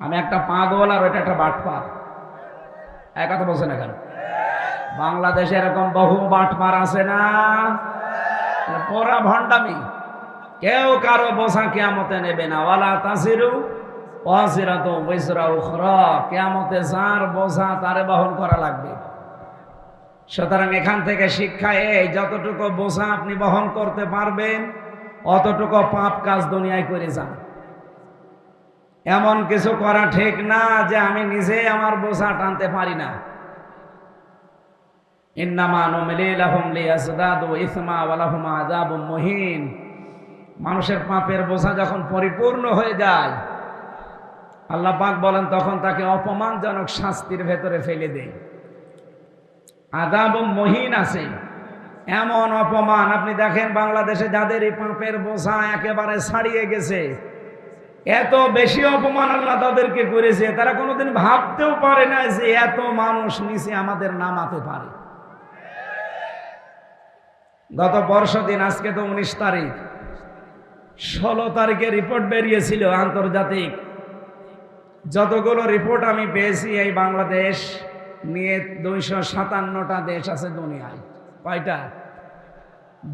আমি একটা পাগল আর ওইটা একটা বাটপার। এক কথা বলছে না কেন? বাংলাদেশে এরকম বহু বাটপার আছে না? পরা ভণ্ডামি। কেউ কারও বোঝা কেয়ামতে নেবে না। ওয়ালা তাসিরু অসিরাত বৈসরা উখরা। কেয়ামতে যার বোঝা, তারে বহন করা লাগবে। সুতরাং এখান থেকে শিক্ষা এই, যতটুকু বোঝা আপনি বহন করতে পারবেন, অতটুকু পাপ কাজ দুনিয়ায় করে যান। এমন কিছু করা ঠিক না যে আমি নিজে আমার বোঝা টানতে পারি না। মানুষের পাপের বোঝা যখন পরিপূর্ণ হয়ে যায়, আল্লাহ পাক বলেন, তখন তাকে অপমানজনক শাস্তির ভেতরে ফেলে দেয়। আদাব মহিন আছে, এমন অপমান। আপনি দেখেন, বাংলাদেশে যাদের এই পাপের বোঝা একেবারে ছাড়িয়ে গেছে এত বেশি অপমান আল্লাহ তাদেরকে করেছে, তারা কোনোদিন ভাবতেও পারে না যে এত মানুষ নিচে আমাদের নামাতে পারে। গত দিন, আজকে তো উনিশ তারিখ। ষোলো তারিখে রিপোর্ট বেরিয়েছিল আন্তর্জাতিক। যতগুলো রিপোর্ট আমি পেয়েছি এই বাংলাদেশ নিয়ে দুইশো সাতান্নটা দেশ আছে দুনিয়ায়। কয়টা?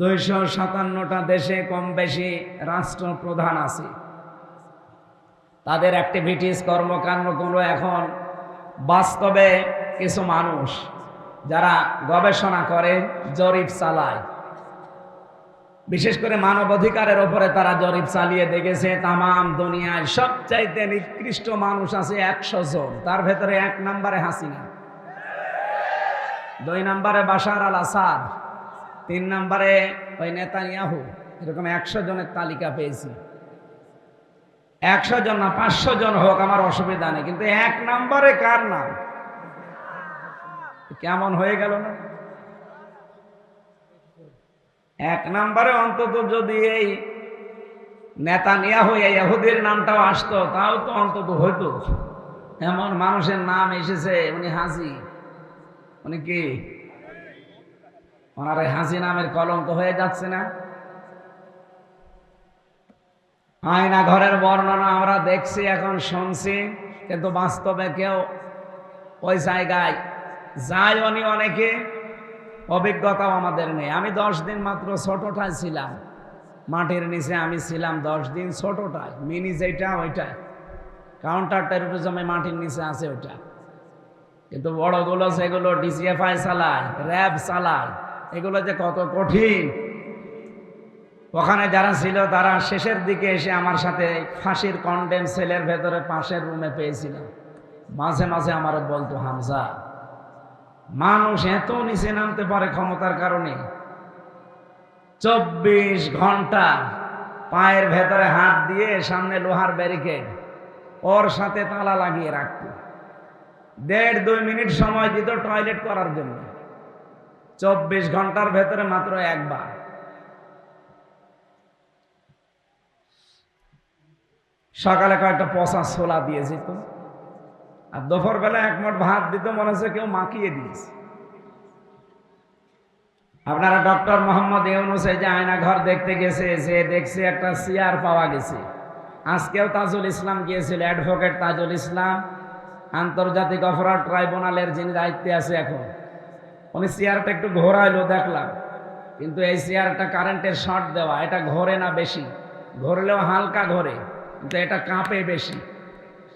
দুইশো সাতান্নটা দেশে কম বেশি রাষ্ট্রপ্রধান আছে। তাদের অ্যাক্টিভিটিস কর্মকাণ্ডগুলো এখন বাস্তবে কিছু মানুষ যারা গবেষণা করে, জরিপ চালায়। বিশেষ করে মানব অধিকারের ওপরে তারা জরিপ চালিয়ে দেখেছে, তামাম দুনিয়ায় সবচাইতে নিকৃষ্ট মানুষ আছে একশো জন। তার ভেতরে এক নম্বরে হাসিনা, দুই নম্বরে বাশার আল আসাদ, তিন নম্বরে ওই নেতানিয়াহু। এরকম একশো জনের তালিকা পেয়েছি। একশো জন না, পাঁচশো জন হোক, আমার অসুবিধা নেই। কিন্তু এক নম্বরে কার নাম? কেমন হয়ে গেল না? এক নম্বরে অন্তত যদি এই নেতা নেওয়া হয়ে ইহুদির নামটাও আসতো, তাও তো অন্তত হইতো। এমন মানুষের নাম এসেছে, উনি হাসি উনি কি? ওনার হাসি নামের কলঙ্ক হয়ে যাচ্ছে না? আয়না ঘরের বর্ণনা আমরা দেখছি, এখন শুনছি, কিন্তু বাস্তবে কেউ ওই জায়গায় যায় উনি অনেকে, অভিজ্ঞতাও আমাদের নেই। আমি দশ দিন মাত্র ছোটটায় ছিলাম, মাটির নিচে আমি ছিলাম দশ দিন ছোটটায়, মিনি যেটা ওইটায় কাউন্টার টেরোরিজমে মাটির নিচে আছে ওইটা। কিন্তু বড়গুলো সেগুলো ডিসিএফআই চালায় র্যাব চালায়, এগুলো যে কত কঠিন ওখানে যারা ছিল, তারা শেষের দিকে এসে আমার সাথে ফাঁসির কন্ডেম সেলের ভেতরে পাশের রুমে পেয়েছিলাম মাঝে মাঝে আমারও বলতো, হামজা, মানুষ এত নিচে নামতে পারে ক্ষমতার কারণে। চব্বিশ ঘণ্টা পায়ের ভেতরে হাত দিয়ে সামনে লোহার ব্যারিকেড ওর সাথে তালা লাগিয়ে রাখত। দেড় দুই মিনিট সময় দিত টয়লেট করার জন্য। চব্বিশ ঘণ্টার ভেতরে মাত্র একবার। সকালে কয়েকটা পচা ছোলা দিয়ে যেত। আর দুপুর বেলা মোট ভাত দিত, মনে হচ্ছে কেউ মাখিয়ে দিয়েছে। আপনারা ডক্টর মোহাম্মদ ইউনুস যে আয়না ঘর দেখতে গেছে, যে দেখছে একটা চেয়ার পাওয়া গেছে। আজকেও তাজুল ইসলাম গিয়েছিল, অ্যাডভোকেট তাজুল ইসলাম, আন্তর্জাতিক অপরাধ ট্রাইব্যুনালের যিনি দায়িত্বে আছে এখন। উনি চেয়ারটা একটু ঘোরাইলো, দেখলাম। কিন্তু এই চেয়ারটা কারেন্টের শর্ট দেওয়া, এটা ঘোরে না বেশি। ঘোরলেও হালকা ঘোরে। কিন্তু এটা কাঁপে বেশি।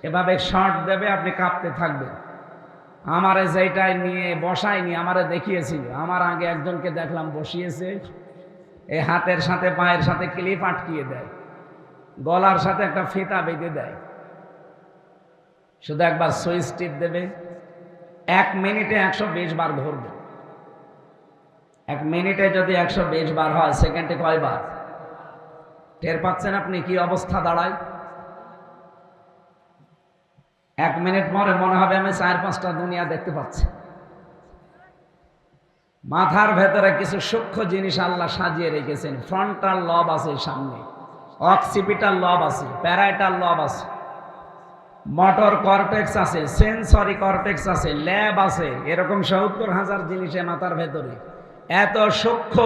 এভাবে শর্ট দেবে, আপনি কাঁপতে থাকবেন। আমারে যেটাই নিয়ে বসায়নি, আমারে দেখিয়েছিল। আমার আগে একজনকে দেখলাম বসিয়েছে এই হাতের সাথে, পায়ের সাথে ক্লিপ আটকিয়ে দেয়। গলার সাথে একটা ফিতা বেঁধে দেয়। শুধু একবার সুইচ টিপ দেবে। এক মিনিটে একশো বিশ বার ঘুরবে এক মিনিটে যদি একশো বিশ বার হয় সেকেন্ডে কয়বার? টের পাচ্ছেন আপনি কি অবস্থা দাঁড়ায়? এক মিনিট পরে মনে হবে আমি চার পাঁচটা দুনিয়া দেখতে পাচ্ছি। মাথার ভেতরে কিছু সূক্ষ্ম জিনিস আল্লাহ সাজিয়ে রেখেছেন। ফ্রন্টাল লব আছে সামনে। অক্সিপিটাল লব আছে। প্যারাইটাল লব আছে। মোটর কর্টেক্স আছে। সেন্সরি কর্টেক্স আছে। ল্যাব আছে। এরকম সত্তর হাজার জিনিসে মাথার ভেতরে। এত সূক্ষ্ম।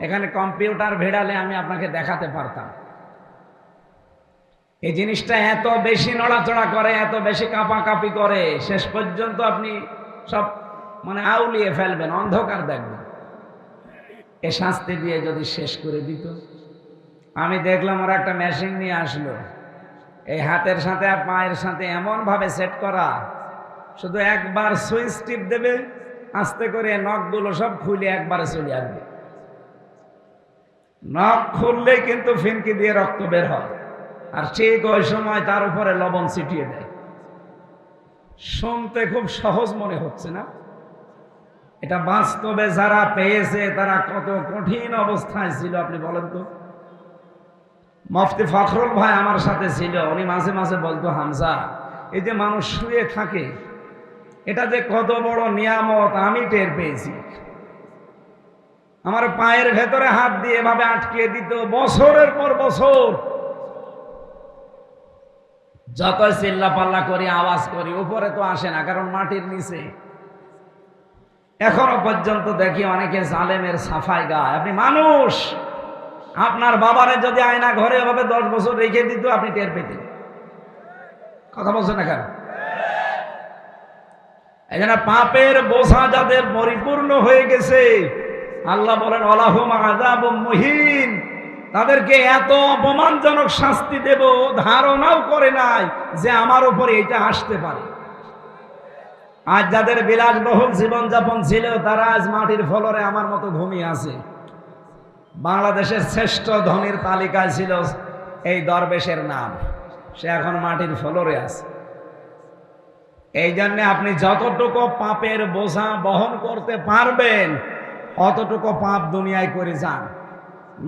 এখানে কম্পিউটার ভেড়ালে আমি আপনাকে দেখাতে পারতাম। এই জিনিসটা এত বেশি নড়াচড়া করে, এত বেশি কাঁপাকাঁপি করে, শেষ পর্যন্ত আপনি সব মানে আউলিয়ে ফেলবেন, অন্ধকার দেখবেন। এ শাস্তি দিয়ে যদি শেষ করে দিত। আমি দেখলাম ওরা একটা মেশিন নিয়ে আসলো। এই হাতের সাথে আর পায়ের সাথে এমনভাবে সেট করা, শুধু একবার সুইচ টিপ দেবে, আস্তে করে নখগুলো সব খুলে একবারে চলে আসবে। নখ খুললেই কিন্তু ফিনকি দিয়ে রক্ত বের হয়। আর ঠিক ওই সময় তার উপরে লবণ ছিটিয়ে দেয়। শুনতে খুব সহজ মনে হচ্ছে না? এটা বাস্তবে যারা পেয়েছে, তারা কত কঠিন অবস্থায় ছিল, আপনি বলেন তো? মফতি ফখরুল ভাই আমার সাথে ছিল, উনি মাঝে মাঝে বলতো, হামজা, এই যে মানুষ শুয়ে থাকে, এটা যে কত বড় নিয়ামত, আমি টের পেয়েছি। আমার পায়ের ভেতরে হাত দিয়ে এভাবে আটকে দিত, বছরের পর বছর যত চিল্লা পাল্লা করি, আওয়াজ করি, উপরে তো আসে না, কারণ মাটির নিচে। এখনও পর্যন্ত দেখি অনেকে জালেমের সাফাই গায়। আপনি মানুষ, আপনার বাবারে যদি আয়না ঘরে এভাবে দশ বছর রেখে দিত, আপনি টের পেতেন। কথা বলছেন না কেন? জন্য পাপের বোঝা যাদের পরিপূর্ণ হয়ে গেছে, আল্লাহ বলেন, অলাহুম আজাব মহিন। তাদেরকে এত অপমানজনক শাস্তি দেব, ধারণাও করে নাই যে আমার উপরে এটা আসতে পারে। আজ যাদের বিলাসবহুল জীবনযাপন ছিল, তারা আজ মাটির ফলরে আমার মতো ঘুমিয়ে আছে। বাংলাদেশের শ্রেষ্ঠ ধনীর তালিকায় ছিল এই দরবেশের নাম। সে এখন মাটির ফলরে আছে। এই জন্যে আপনি যতটুকু পাপের বোঝা বহন করতে পারবেন, অতটুকু পাপ দুনিয়ায় করে যান।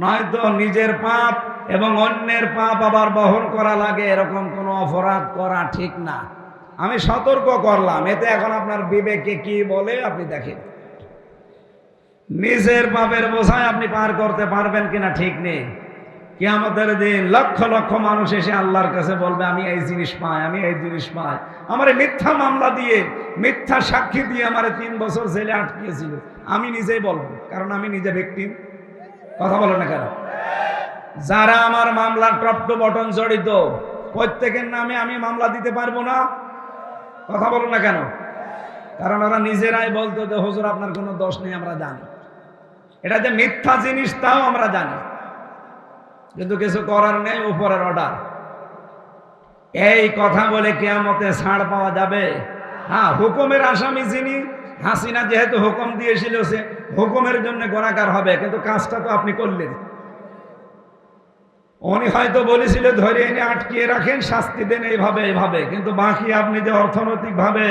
নয়তো নিজের পাপ এবং অন্যের পাপ আবার বহন করা লাগে, এরকম কোনো অপরাধ করা ঠিক না। আমি সতর্ক করলাম, এতে এখন আপনার বিবেকে কি বলে আপনি দেখেন। নিজের পাপের বোঝায় আপনি পার করতে পারবেন কিনা ঠিক নেই। কি আমাদের দিন লক্ষ লক্ষ মানুষ এসে আল্লাহর কাছে বলবে, আমি এই জিনিস পাই, আমি এই জিনিস পাই। আমার মিথ্যা মামলা দিয়ে, মিথ্যা সাক্ষী দিয়ে আমার তিন বছর জেলে আটকিয়েছিল। আমি নিজেই বলব, কারণ আমি নিজে ব্যক্তি কথা বলো না কেন? যারা আমার মামলার টপটো বটন জড়িত, প্রত্যেকের নামে আমি মামলা দিতে পারব না। কথা বলো না কেন? কারণ ওরা নিজেরাই বলতো যে, হুজুর, আপনার কোনো দোষ নেই, আমরা জানি। এটা যে মিথ্যা জিনিস, তাও আমরা জানি। কিন্তু কিছু করার নেই, উপরের অর্ডার এই কথা বলে কেয়ামতে ছাড় পাওয়া যাবে? হ্যাঁ হুকুমের আসামি যিনি হাসিনা যেহেতু হুকুম দিয়েছিল সে হুকুমের জন্য গোনাকার হবে, কিন্তু কাজটা তো আপনি করলেন। উনি হয়তো বলেছিল, ধরে এনে আটকিয়ে রাখেন, শাস্তি দেন এইভাবে এইভাবে। কিন্তু বাকি আপনি যে অর্থনৈতিকভাবে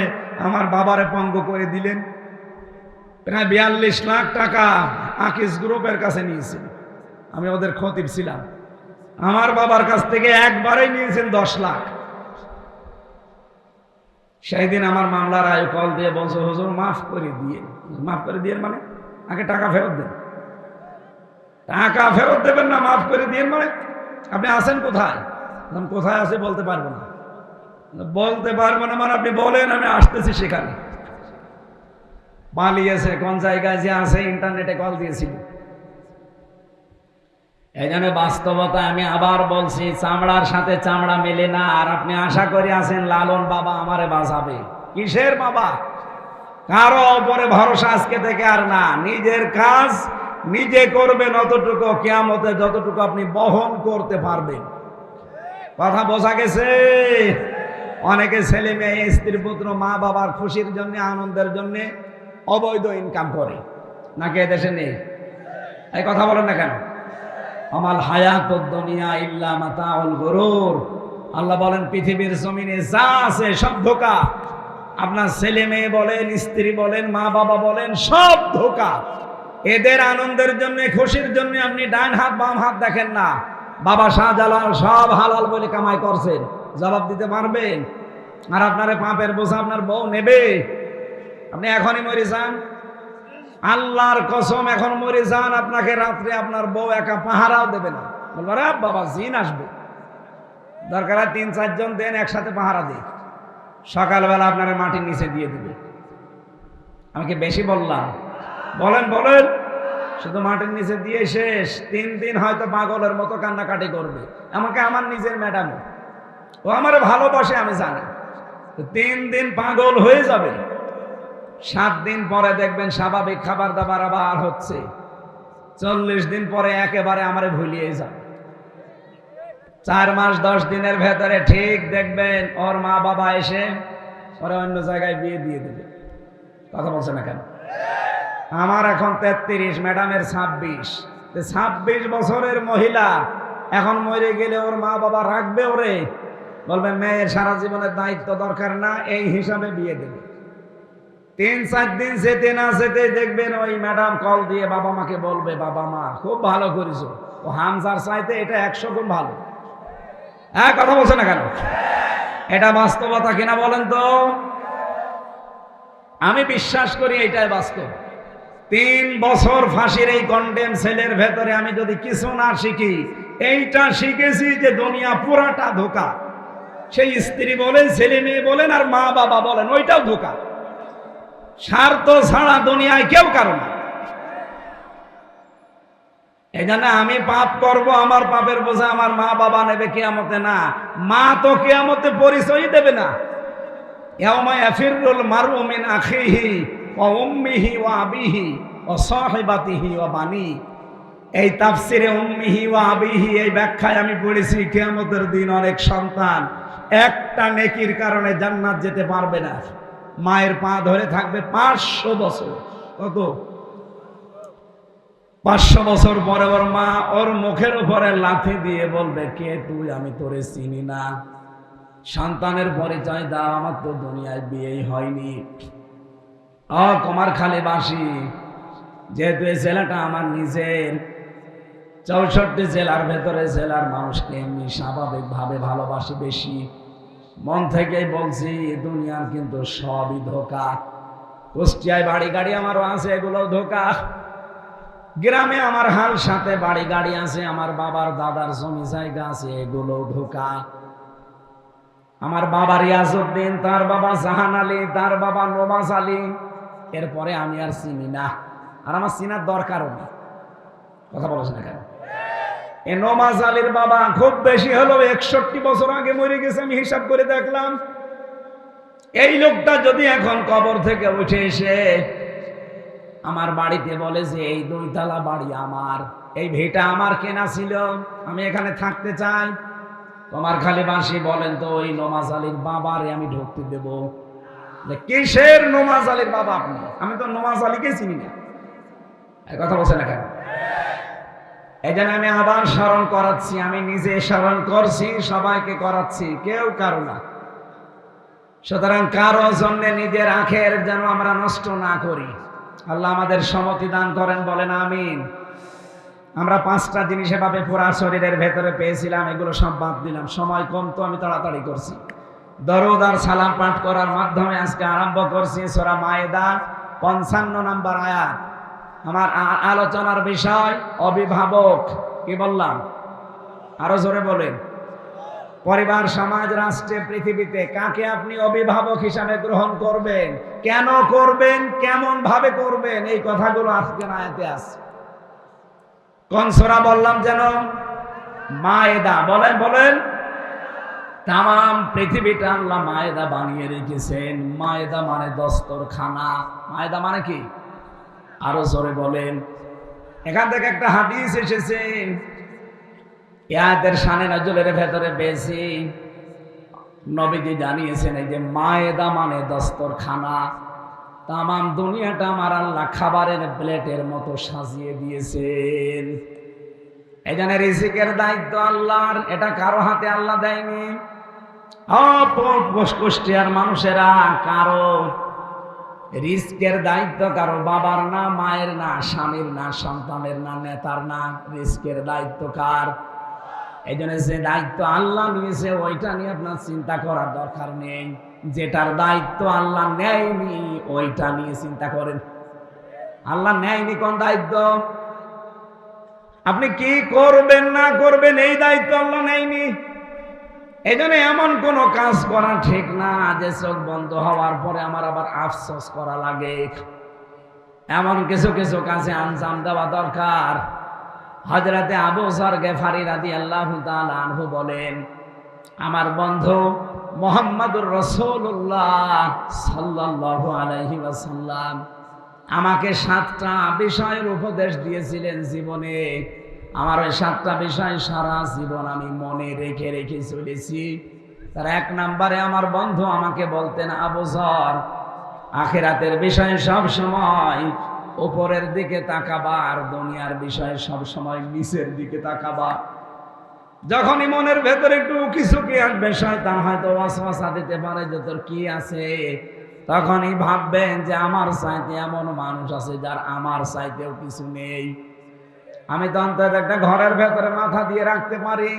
আমার বাবারে পঙ্গ করে দিলেন, প্রায় বিয়াল্লিশ লাখ টাকা আকিস গ্রুপের কাছে নিয়েছেন আমি ওদের খতিব ছিলাম। আমার বাবার কাছ থেকে একবারেই নিয়েছেন দশ লাখ। সেই দিন আমার মামলার আয়ু কল দিয়ে বলছে, হুজুর, মাফ করে দিয়ে। মাফ করে দিয়ে মানে? আগে টাকা ফেরত দেন। টাকা ফেরত দেবেন না, মাফ করে দিয়ে মানে? আপনি আছেন কোথায়? কোথায় আছে বলতে পারব না। বলতে পারব না মানে আপনি বলেন, আমি আসতেছি সেখানে। পালিয়েছে, কোন জায়গায় যে আছে, ইন্টারনেটে কল দিয়েছিল। এই জন্য বাস্তবতা আমি আবার বলছি, চামড়ার সাথে চামড়া মেলে না। আর আপনি আশা করে আছেন, লালন বাবা আমারে বাঁচাবে। কিসের বাবা? কারও ওপরে ভরসা আজকে থেকে আর না। নিজের কাজ নিজে করবেন অতটুকু, কেয়ামতে যতটুকু আপনি বহন করতে পারবেন। কথা বোঝা গেছে? অনেকে ছেলে মেয়ে, স্ত্রী, পুত্র, মা বাবার খুশির জন্য, আনন্দের জন্য অবৈধ ইনকাম করে। নাকি এদেশে নেই? এই কথা বলেন না কেন? আমাল হায়াত দুনিয়া ইল্লা মাতাউল গরুর। আল্লাহ বলেন, পৃথিবীর জমিনে যা আছে সব ধোকা। আপনার ছেলে মেয়ে বলেন, স্ত্রী বলেন, মা বাবা বলেন, সব ধোকা। এদের আনন্দের জন্য, খুশির জন্য আপনি ডান হাত, বাম হাত দেখেন না। বাবা শাহজালাল সব হালাল বলে কামাই করছেন। জবাব দিতে পারবেন? আর আপনার পাপের বোঝা আপনার বউ নেবে? আপনি এখনই মরে যান। আল্লাহর কসম, এখন মরে যান আপনাকে, রাত্রে আপনার বউ একা পাহারাও দেবে না। বলব রে বাবা, জিন আসবে। দরকার হয় তিন, চারজন দেন, একসাথে পাহারা দিই সকালবেলা আপনার মাটির নিচে দিয়ে দেবে। আমাকে বেশি বললাম? বলেন বলেন। শুধু মাটির নিচে দিয়ে শেষ। তিন দিন হয়তো পাগলের মতো কান্নাকাটি করবে। আমাকে আমার নিজের ম্যাডাম ও আমার ভালোবাসে, আমি জানি। তিন দিন পাগল হয়ে যাবে। সাত দিন পরে দেখবেন স্বাভাবিক খাবার দাবার আবার হচ্ছে। চল্লিশ দিন পরে একেবারে আমারে ভুলিয়ে যাবে চার মাস, দশ দিনের ভেতরে ঠিক দেখবেন ওর মা বাবা এসে ওরা অন্য জায়গায় বিয়ে দিয়ে দেবে। কথা বলছে না কেন? আমার এখন তেত্রিশ, ম্যাডামের ছাব্বিশ। ছাব্বিশ বছরের মহিলা, এখন মরে গেলে ওর মা বাবা রাখবে ওরে? বলবে, মেয়ের সারা জীবনের দায়িত্ব দরকার না, এই হিসাবে বিয়ে দেবে। তিন, চার দিন যেতে না যেতে দেখবেন ওই ম্যাডাম কল দিয়ে বাবা মাকে বলবে, বাবা মা, খুব ভালো করেছ। ও হামসার চাইতে এটা একশো গুণ ভালো। হ্যাঁ কথা বলছে না কেন? এটা বাস্তবতা কিনা বলেন তো? আমি বিশ্বাস করি এটাই বাস্তব। তিন বছর ফাঁসির এই কন্ডেম সেলের ভেতরে আমি যদি কিছু না শিখি, এইটা শিখেছি যে দুনিয়া পুরাটা ধোকা। সেই স্ত্রী বলেন, ছেলে মেয়ে বলেন আর মা বাবা বলেন, ওইটাও ধোকা। স্বার্থ ছাড়া দুনিয়ায় কেউ কারও না। এই আমি পাপ করব, আমার পাপের বোঝা আমার মা বাবা নেবে কেয়ামতে না। মা তো কেয়ামতে পরিচয় দেবে না। উম্মিহি ওয়া আবিহি এই আবিহি এই ব্যাখ্যায় আমি পড়েছি, কিয়ামতের দিন অনেক সন্তান একটা নেকির কারণে জান্নাত যেতে পারবে না। মায়ের পা ধরে থাকবে পাঁচশো বছর। কত? পাঁচশো বছর পরে ওর মা ওর মুখের উপরে লাথি দিয়ে বলবে, কে তুই? আমি তোরে চিনি না। সন্তানের পরিচয় দাও, আমার তো দুনিয়ায় বিয়েই হয়নি। অ কমার খালি বাসি যেহেতু এই ছেলেটা আমার নিজের, চৌষট্টি জেলার ভেতরে জেলার মানুষকে এমনি স্বাভাবিকভাবে ভালোবাসি বেশি। মন থেকেই বলছি দুনিয়ার কিন্তু সবই ধোকা। কুষ্টিয়ায় বাড়ি গাড়ি আমারও আছে এগুলো ধোকা। গ্রামে আমার হাল সাথে বাড়ি গাড়ি আছে, আমার বাবার দাদার জমি জায়গা আছে এগুলো ধোকা। আমার বাবা রিয়াজউদ্দিন, তার বাবা জাহান আলী, তার বাবা নবাজ আলী। এরপরে আমি আর চিনি না। আর আমার চিনার দরকারও নেই। কথা বলছ না কেন? এ নমাজ আলীর বাবা খুব বেশি হলো, একষট্টি বছর আগে মরে গেছে, আমি হিসাব করে দেখলাম। এই লোকটা যদি এখন কবর থেকে উঠে এসে আমার বাড়িতে বলে যে, এই দুইতলা বাড়ি আমার, এই ভিটা আমার কেনা ছিল, আমি এখানে থাকতে চাই। তোমার খালি বাঁশি বলেন তো, ওই নমাজ আলীর বাবারে আমি ঢুকতে দেব। কিসের নমাজ আলীর বাবা আপনি? আমি তো নমাজ আলীকে চিনি না। কথা বলছেন না কেন? এই আমি আবার স্মরণ করাচ্ছি, আমি নিজে স্মরণ করছি, সবাইকে করাচ্ছি, কেউ কারও না। সুতরাং কারও জন্য নিজের আখের যেন আমরা নষ্ট না করি। আল্লাহ আমাদের সমতি দান করেন, বলেন আমিন। আমরা পাঁচটা জিনিস এভাবে পুরা শরীরের ভেতরে পেয়েছিলাম, এগুলো সব বাদ দিলাম। সময় কম তো আমি তাড়াতাড়ি করছি। দরদ আর সালাম পাঠ করার মাধ্যমে আজকে আরম্ভ করছি সোরা মায়েদা, পঞ্চান্ন নাম্বার আয়াত। আমার আলোচনার বিষয় অভিভাবক, কি বললাম? আরও জোরে বলেন। পরিবার, সমাজ, রাষ্ট্রে, পৃথিবীতে কাকে আপনি অভিভাবক হিসাবে গ্রহণ করবেন? কেন করবেন? কেমন ভাবে করবেন? এই কথাগুলো আজকের আয়াতে আছে। কনসরা বললাম যেন? মায়েদা। বলেন বলেন। তাম পৃথিবীটা আল্লাহ মায়েদা বানিয়ে রেখেছেন। মায়েদা মানে দস্তর খানা মায়েদা মানে কি? আরও জোরে বলেন। এখান থেকে একটা হাদিস এসেছে। ইয়াদের শানে নজলের ভেতরে বেশি নবীজি জানিয়েছেন, এই যে মায়েদা মানে দস্তর খানা তামাম দুনিয়াটা আমার আল্লাহ খাবারের প্লেটের মতো সাজিয়ে দিয়েছেন। এই রিজিকের দায়িত্ব আল্লাহর, এটা কারও হাতে আল্লাহ দেয়নি। কুষ্টিয়ার মানুষেরা কারও রিস্কের দায়িত্ব কারও বাবার না, মায়ের না, স্বামীর না, সন্তানের না, নেতার না। রিস্কের দায়িত্ব কার? এই জন্য যে দায়িত্ব আল্লাহ নিয়েছে, ওইটা নিয়ে আপনার চিন্তা করার দরকার নেই। যেটার দায়িত্ব আল্লাহ নেয়নি, ওইটা নিয়ে চিন্তা করেন। আল্লাহ নেয়নি কোন দায়িত্ব? আপনি কি করবেন না করবেন, এই দায়িত্ব আল্লাহ নেয়নি। এই জন্য এমন কোনো কাজ করা ঠিক না যে চোখ বন্ধ হওয়ার পরে আমার আবার আফসোস করা লাগে। এমন কিছু কিছু কাজে আঞ্জাম দেওয়া দরকার। হজরতে আবু সর গেফারি রাদি আল্লাহ আনহু বলেন, আমার বন্ধু মোহাম্মদুর রসুল্লাহ সাল্লাহ আলহি ওয়াসাল্লাম আমাকে সাতটা বিষয়ের উপদেশ দিয়েছিলেন জীবনে। আমার ওই সাতটা বিষয় সারা জীবন আমি মনে রেখে রেখে চলেছি তার এক নম্বরে আমার বন্ধু আমাকে বলতেন আবুজর আখেরাতের বিষয়ে সব সময় উপরের দিকে তাকাবা আর দুনিয়ার বিষয়ে সব সময় নিচের দিকে তাকাবা। যখনই মনের ভেতরে একটু কিছু কি আসবে, শয়তান হয়তো ওয়াসওয়াসা দিতে পারে যে তোর কি আছে। তখনই ভাববেন যে আমার চাইতে এমন মানুষ আছে যার আমার চাইতেও কিছু নেই। আমি অন্তত একটা ঘরের ভেতরে মাথা দিয়ে রাখতে পারি।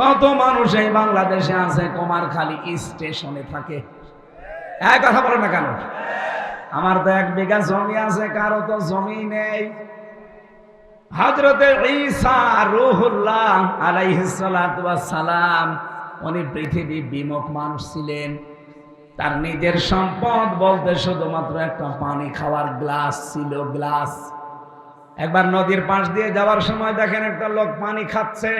কত মানুষ এই বাংলাদেশে আছে, কুমারখালী স্টেশনে থাকে। এক কথা বলে না কেন? আমার তো এক বিঘা জমি আছে, কারও তো জমি নেই। হজরতে ঈসা রুহুল্লাহ সালাম উনি পৃথিবী বিমুখ মানুষ ছিলেন। তার নিজের সম্পদ বলতে শুধুমাত্র একটা পানি খাওয়ার গ্লাস ছিল, গ্লাস। একবার নদীর পাশ দিয়ে যাওয়ার সময় দেখেন একটা লোক পানি খাচ্ছে।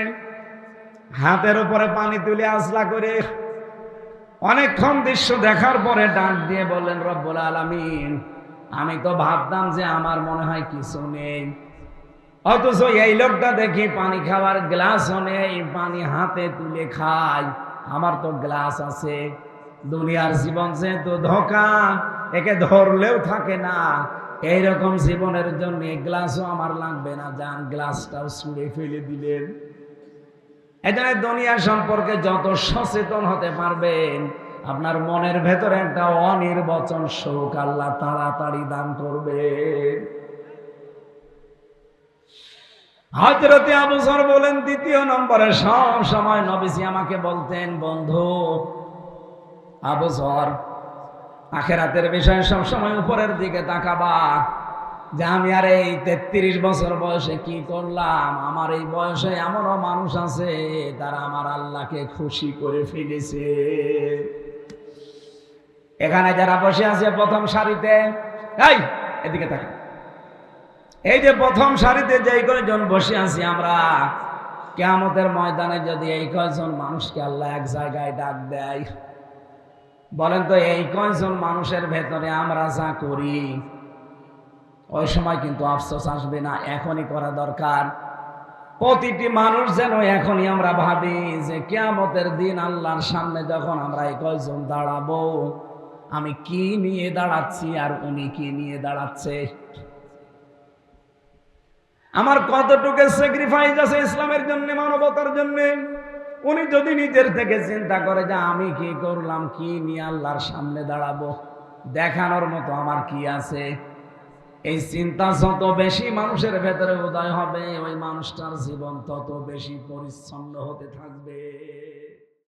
হাতের উপরে পানি তুলে আসলা করে অনেকক্ষণ দৃশ্য দেখার পরে ডাক দিয়ে বললেন, রব্বুল আলমিন, আমি তো ভাবতাম যে আমার মনে হয় কিছু নেই। অথচ এই লোকটা দেখি পানি খাওয়ার গ্লাসও নেই, পানি হাতে তুলে খায়। আমার তো গ্লাস আছে। দুনিয়ার জীবন যেহেতু ধোকা, একে ধরলেও থাকে না। এইরকম জীবনের জন্য গ্লাসও আমার লাগবে না। যান, গ্লাসটাও ছুঁড়ে ফেলে দিলেন। এজন্য দুনিয়া সম্পর্কে যত সচেতন হতে পারবেন, আপনার মনের ভেতরে একটা অনির্বচন শোক আল্লাহ তাড়াতাড়ি দান করবে হজরতে আবুসর বলেন, দ্বিতীয় নম্বরে সব সময় নবীজি আমাকে বলতেন, বন্ধু আবুসর আখেরাতের বিষয়ে সব সময় উপরের দিকে তাকাবা যে আমি আর এই তেত্রিশ বছর বয়সে কি করলাম? আমার এই বয়সে এমনও মানুষ আছে, তারা আমার আল্লাহকে খুশি করে ফেলেছে। এখানে যারা বসে আছে প্রথম সারিতে, এই, এদিকে তাকা এই যে প্রথম সারিতে যেই কয়জন বসে আছি আমরা, কেয়ামতের ময়দানে যদি এই কয়জন মানুষকে আল্লাহ এক জায়গায় ডাক দেয় বলেন তো, এই কয়জন মানুষের ভেতরে আমরা যা করি, ওই সময় কিন্তু আফসোস আসবে না, এখনই করা দরকার। প্রতিটি মানুষ যেন এখনই আমরা ভাবি যে কেয়ামতের দিন আল্লাহর সামনে যখন আমরা এই কয়জন দাঁড়াবো, আমি কি নিয়ে দাঁড়াচ্ছি আর উনি কি নিয়ে দাঁড়াচ্ছে? আমার কতটুকু স্যাক্রিফাইস আছে ইসলামের জন্য, মানবতার জন্য? উনি যদি নিজের থেকে চিন্তা করে যে আমি কি করলাম, কি নিয়ে আল্লাহর সামনে দাঁড়াবো, দেখানোর মতো আমার কি আছে? এই চিন্তা যত বেশি মানুষের ভেতরে উদয় হবে, ওই মানুষটার জীবন তত বেশি পরিচ্ছন্ন হতে থাকবে।